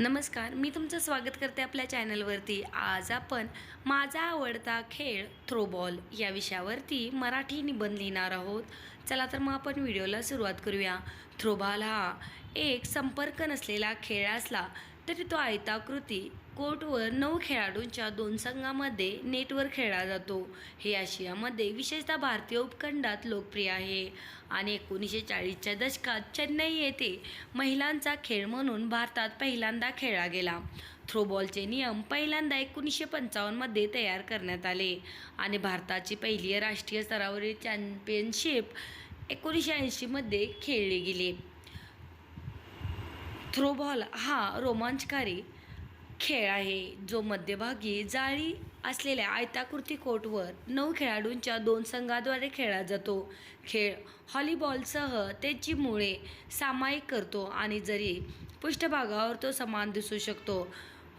नमस्कार मी तुमचं स्वागत करते आपल्या चॅनलवरती. आज आपण माझा आवडता खेळ थ्रोबॉल या विषयावरती मराठी निबंध लिहिणार आहोत. चला तर मग आपण व्हिडिओला सुरुवात करूया. थ्रोबॉल हा एक संपर्क नसलेला खेळ असला तरी तो आयताकृती कोर्टवर नऊ खेळाडूंच्या दोन संघामध्ये नेटवर खेळला जातो. हे आशियामध्ये विशेषतः भारतीय उपखंडात लोकप्रिय आहे. आणि एकोणीसशे चाळीसच्या दशकात चेन्नई येथे महिलांचा खेळ म्हणून भारतात पहिल्यांदा खेळला गेला. थ्रोबॉलचे नियम पहिल्यांदा एकोणीसशे पंचावन्नमध्ये तयार करण्यात आले. आणि भारताची पहिली राष्ट्रीय स्तरावरील चॅम्पियनशिप एकोणीसशे ऐंशीमध्ये खेळली गेली. थ्रोबॉल हा रोमांचकारी खेळ आहे जो मध्यभागी जाळी असलेल्या आयताकृती कोर्टवर नऊ खेळाडूंच्या दोन संघाद्वारे खेळला जातो. खेळ हॉलीबॉलसह त्याची मुळे सामायिक करतो आणि जरी पृष्ठभागावर तो समान दिसू शकतो.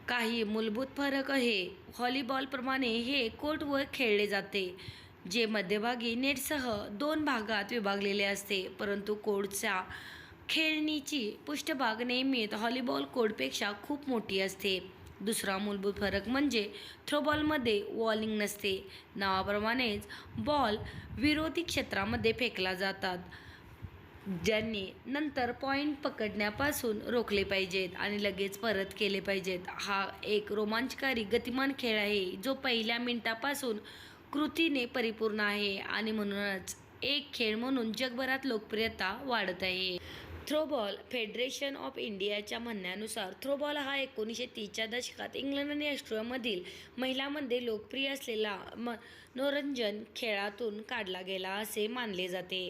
काही मूलभूत फरक हे व्हॉलीबॉलप्रमाणे हे कोर्टवर खेळले जाते जे मध्यभागी नेटसह दोन भागात विभागलेले असते परंतु कोर्टच्या खेळणीची पृष्ठभाग नेहमीत हॉलीबॉल कोडपेक्षा खूप मोठी असते. दुसरा मूलभूत फरक म्हणजे थ्रोबॉलमध्ये वॉलिंग नसते. नावाप्रमाणेच बॉल विरोधी क्षेत्रामध्ये फेकला जातात ज्यांनी नंतर पॉईंट पकडण्यापासून रोखले पाहिजेत आणि लगेच परत केले पाहिजेत. हा एक रोमांचकारी गतिमान खेळ आहे जो पहिल्या मिनिटापासून कृतीने परिपूर्ण आहे आणि म्हणूनच एक खेळ म्हणून जगभरात लोकप्रियता वाढत आहे. थ्रोबॉल फेडरेशन ऑफ इंडियाच्या म्हणण्यानुसार थ्रोबॉल हा एकोणीसशे तीसच्या दशकात इंग्लंड आणि ऑस्ट्रेलियामधील महिलांमध्ये लोकप्रिय असलेला मनोरंजन खेळातून काढला गेला असे मानले जाते.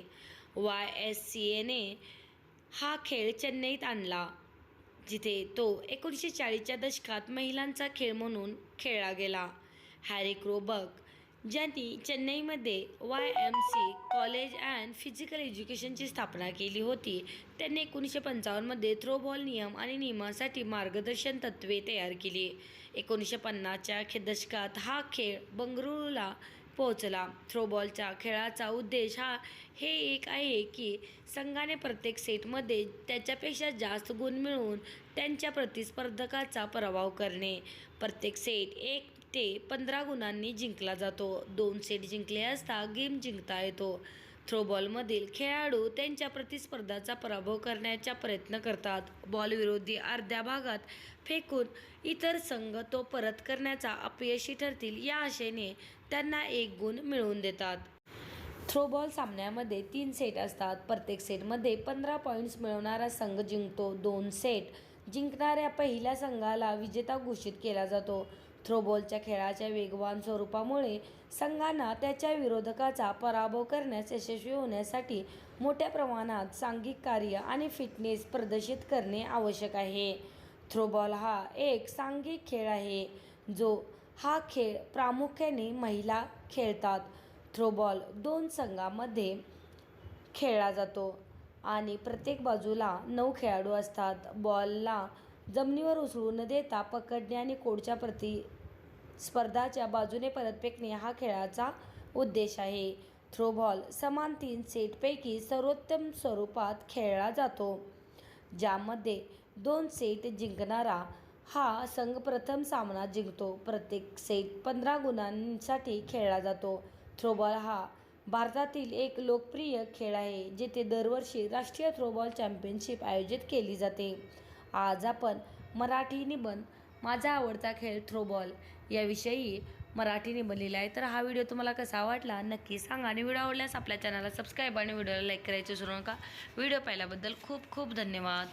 वाय एस सी एने हा खेळ चेन्नईत आणला जिथे तो एकोणीसशे चाळीसच्या दशकात महिलांचा खेळ म्हणून खेळला गेला. हॅरी क्रोबक ज्यांनी चेन्नईमध्ये Y M C college and physical एज्युकेशनची स्थापना केली होती त्यांनी एकोणीसशे पंचावन्नमध्ये थ्रोबॉल नियम आणि नियमासाठी मार्गदर्शन तत्त्वे तयार केली. एकोणीसशे पन्नासच्या दशकात हा खेळ बंगळुरूला पोहोचला. थ्रोबॉलच्या खेळाचा उद्देश हा हे एक आहे की संघाने प्रत्येक सेटमध्ये त्याच्यापेक्षा जास्त गुण मिळवून त्यांच्या प्रतिस्पर्धकाचा पराभव करणे. प्रत्येक सेट एक ते पंधरा गुणांनी जिंकला जातो. दोन सेट जिंकले असता गेम जिंकता येतो. थ्रोबॉलमधील खेळाडू त्यांच्या प्रतिस्पर्धाचा पराभव करण्याचा प्रयत्न करतात. बॉल विरोधी अर्ध्या भागात फेकून इतर संघ तो परत करण्याचा अपयशी ठरतील या आशेने त्यांना एक गुण मिळवून देतात. थ्रोबॉल सामन्यामध्ये तीन सेट असतात. प्रत्येक सेटमध्ये पंधरा पॉईंट्स मिळवणारा संघ जिंकतो. दोन सेट जिंकणाऱ्या पहिल्या संघाला विजेता घोषित केला जातो. थ्रोबॉलच्या खेळाच्या वेगवान स्वरूपामुळे संघांना त्याच्या विरोधकाचा पराभव करण्यास यशस्वी होण्यासाठी मोठ्या प्रमाणात सांघिक कार्य आणि फिटनेस प्रदर्शित करणे आवश्यक आहे. थ्रोबॉल हा एक सांघिक खेळ आहे जो हा खेळ प्रामुख्याने महिला खेळतात. थ्रोबॉल दोन संघामध्ये खेळला जातो. आणि प्रत्येक बाजूला नऊ खेळाडू असतात. बॉलला जमिनीवर उसळू न देता पकडणे आणि कोडच्या प्रति स्पर्धाच्या बाजूने परत फेकणे हा खेळाचा उद्देश आहे. थ्रोबॉल समान तीन सेटपैकी सर्वोत्तम स्वरूपात खेळला जातो. ज्यामध्ये दोन सेट जिंकणारा हा संघ प्रथम सामना जिंकतो. प्रत्येक सेट पंधरा गुणांसाठी खेळला जातो. थ्रोबॉल हा भारतातील एक लोकप्रिय खेळ आहे जेथे दरवर्षी राष्ट्रीय थ्रोबॉल चॅम्पियनशिप आयोजित केली जाते. आज आपण मराठी निबंध माझा आवडता खेळ थ्रोबॉल याविषयी मराठी निबंध लिहिला आहे तर हा व्हिडिओ तुम्हाला कसा वाटला नक्की सांगा आणि व्हिडिओ आवडल्यास आपल्या चॅनलला सबस्क्राईब आणि व्हिडिओला लाईक करायचे विसरू नका. व्हिडिओ पाहिल्याबद्दल खूप खूप धन्यवाद.